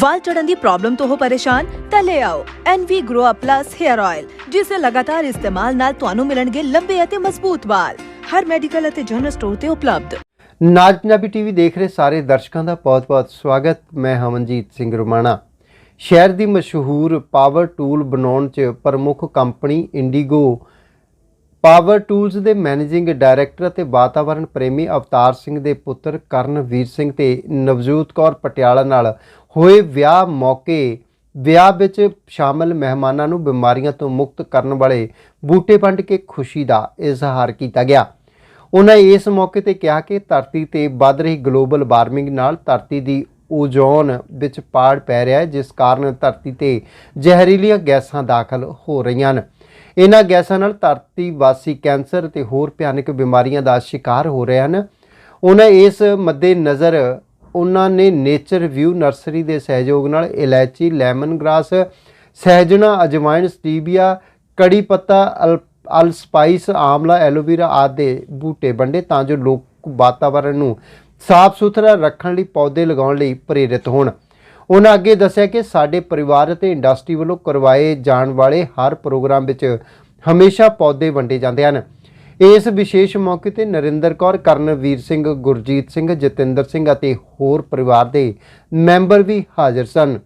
ਵਾਲ ਝੜਨ ਦੀ problem ਤੋਂ ਹੋ ਪਰੇਸ਼ਾਨ, ਤਾਂ ਲੈ ਆਓ NV Grow Up Plus Hair Oil, ਜਿਸ ਦੇ ਲਗਾਤਾਰ ਇਸਤੇਮਾਲ ਨਾਲ ਤੁਹਾਨੂੰ ਮਿਲਣਗੇ ਲੰਬੇ ਅਤੇ ਮਜ਼ਬੂਤ ਵਾਲ। ਹਰ ਮੈਡੀਕਲ ਅਤੇ ਜਨਰਲ ਸਟੋਰ ਤੇ ਉਪਲਬਧ। ਨਾਜ ਪੰਜਾਬੀ ਟੀਵੀ ਦੇਖ ਰਹੇ ਸਾਰੇ ਦਰਸ਼ਕਾਂ ਦਾ ਬਹੁਤ-ਬਹੁਤ ਸਵਾਗਤ। ਮੈਂ ਹਮਨਜੀਤ ਸਿੰਘ ਰੁਮਾਣਾ। ਸ਼ਹਿਰ ਦੀ ਮਸ਼ਹੂਰ ਪਾਵਰ ਟੂਲ ਬਣਾਉਣ 'ਚ ਪ੍ਰਮੁੱਖ ਕੰਪਨੀ ਇੰਡੀਗੋ ਪਾਵਰ ਟੂਲਸ ਦੇ ਮੈਨੇਜਿੰਗ ਡਾਇਰੈਕਟਰ ਅਤੇ ਵਾਤਾਵਰਣ ਪ੍ਰੇਮੀ ਅਵਤਾਰ ਸਿੰਘ ਦੇ ਪੁੱਤਰ ਕਰਨਵੀਰ ਸਿੰਘ ਤੇ ਨਵਜੋਤ ਕੌਰ ਪਟਿਆਲਾ ਨਾਲ ਹੋਏ ਵਿਆਹ ਮੌਕੇ ਵਿਆਹ ਵਿੱਚ ਸ਼ਾਮਲ ਮਹਿਮਾਨਾਂ ਨੂੰ ਬਿਮਾਰੀਆਂ ਤੋਂ ਮੁਕਤ ਕਰਨ ਵਾਲੇ ਬੂਟੇ ਵੰਡ ਕੇ ਖੁਸ਼ੀ ਦਾ ਇਜ਼ਹਾਰ ਕੀਤਾ ਗਿਆ। ਉਹਨਾਂ ਇਸ ਮੌਕੇ ਤੇ ਕਿਹਾ ਕਿ ਧਰਤੀ ਤੇ ਵੱਧ ਰਹੀ ਗਲੋਬਲ ਵਾਰਮਿੰਗ ਨਾਲ ਧਰਤੀ ਦੀ ਓਜ਼ੋਨ ਵਿੱਚ ਪਾੜ ਪੈ ਰਿਹਾ ਹੈ, ਜਿਸ ਕਾਰਨ ਧਰਤੀ ਤੇ ਜ਼ਹਿਰੀਲੀਆਂ ਗੈਸਾਂ ਦਾਖਲ ਹੋ ਰਹੀਆਂ ਹਨ। ਇਹਨਾਂ ਗੈਸਾਂ ਨਾਲ ਧਰਤੀ ਵਾਸੀ ਕੈਂਸਰ ਤੇ ਹੋਰ ਭਿਆਨਕ ਬਿਮਾਰੀਆਂ ਦਾ ਸ਼ਿਕਾਰ ਹੋ ਰਹੇ ਹਨ। ਉਹਨਾਂ ਇਸ ਮੱਦੇ ਨਜ਼ਰ ਉਹਨਾਂ ਨੇ ਨੇਚਰ ਵਿਊ ਨਰਸਰੀ ਦੇ ਸਹਿਯੋਗ ਨਾਲ ਇਲਾਇਚੀ ਲੈਮਨ ਗ੍ਰਾਸ ਸਹਿਜਣਾ, ਅਜਵਾਇਣ, ਸਟੀਬੀਆ, ਕੜੀ ਪੱਤਾ, ਅਲ ਅਲ ਸਪਾਈਸ ਆਮਲਾ, ਐਲੋਵੇਰਾ ਆਦਿ ਬੂਟੇ ਵੰਡੇ ਤਾਂ ਜੋ ਲੋਕ ਵਾਤਾਵਰਣ ਨੂੰ ਸਾਫ਼ ਸੁਥਰਾ ਰੱਖਣ ਲਈ ਪੌਦੇ ਲਗਾਉਣ ਲਈ ਪ੍ਰੇਰਿਤ ਹੋਣ। ਉਹਨਾਂ ਅੱਗੇ ਦੱਸਿਆ ਕਿ ਸਾਡੇ ਪਰਿਵਾਰ ਅਤੇ ਇੰਡਸਟਰੀ ਵੱਲੋਂ ਕਰਵਾਏ ਜਾਣ ਵਾਲੇ ਹਰ ਪ੍ਰੋਗਰਾਮ ਵਿੱਚ ਹਮੇਸ਼ਾ ਪੌਦੇ ਵੰਡੇ ਜਾਂਦੇ ਹਨ। ਇਸ ਵਿਸ਼ੇਸ਼ ਮੌਕੇ ਤੇ ਨਰਿੰਦਰ ਕੌਰ, ਕਰਨਵੀਰ ਸਿੰਘ, ਗੁਰਜੀਤ ਸਿੰਘ, ਜਤਿੰਦਰ ਸਿੰਘ ਅਤੇ ਹੋਰ ਪਰਿਵਾਰ ਦੇ ਮੈਂਬਰ ਵੀ ਹਾਜ਼ਰ ਸਨ।